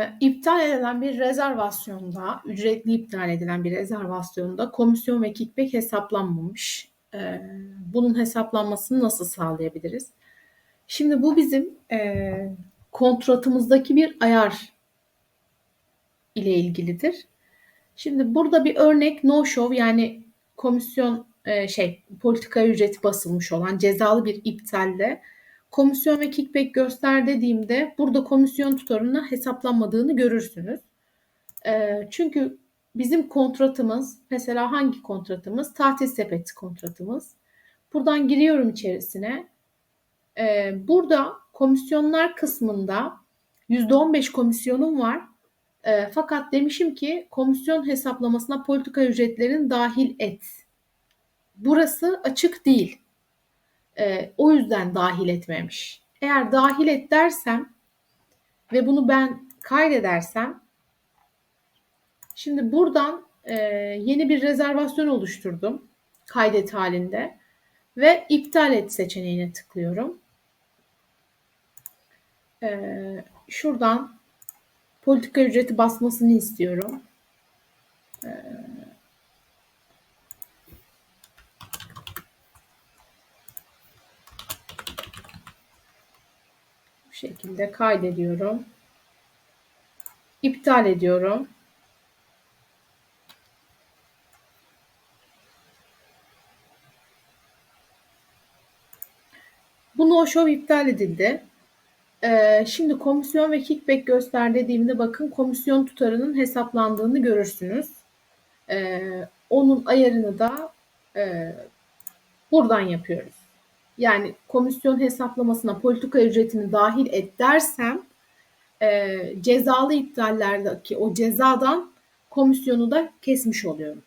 Eee, iptal edilen bir rezervasyonda, ücretli iptal edilen bir rezervasyonda komisyon ve kickback hesaplanmamış. Eee, bunun hesaplanmasını nasıl sağlayabiliriz? Şimdi bu bizim eee, kontratımızdaki bir ayar ile ilgilidir. Şimdi burada bir örnek no show yani komisyon eee, şey politika ücreti basılmış olan cezalı bir iptalle komisyon ve kickback göster dediğimde burada komisyon tutarına hesaplanmadığını görürsünüz. Eee, çünkü bizim kontratımız mesela hangi kontratımız? Tatil sepeti kontratımız. Buradan giriyorum içerisine. Eee, burada komisyonlar kısmında %15 komisyonum var. Eee, fakat demişim ki komisyon hesaplamasına politika ücretlerini dahil et. Burası açık değil. Eee, o yüzden dahil etmemiş. Eğer dahil et dersem ve bunu ben kaydedersem şimdi buradan eee, yeni bir rezervasyon oluşturdum kaydet halinde ve iptal et seçeneğine tıklıyorum. Eee, şuradan politika ücreti basmasını istiyorum. Şekilde kaydediyorum. İptal ediyorum. Bu no show iptal edildi. Ee, şimdi komisyon ve kickback göster dediğimde bakın komisyon tutarının hesaplandığını görürsünüz. Ee, onun ayarını da e, buradan yapıyoruz. Yani komisyon hesaplamasına politika ücretini dahil et dersem e, cezalı iptallerdeki o cezadan komisyonu da kesmiş oluyorum.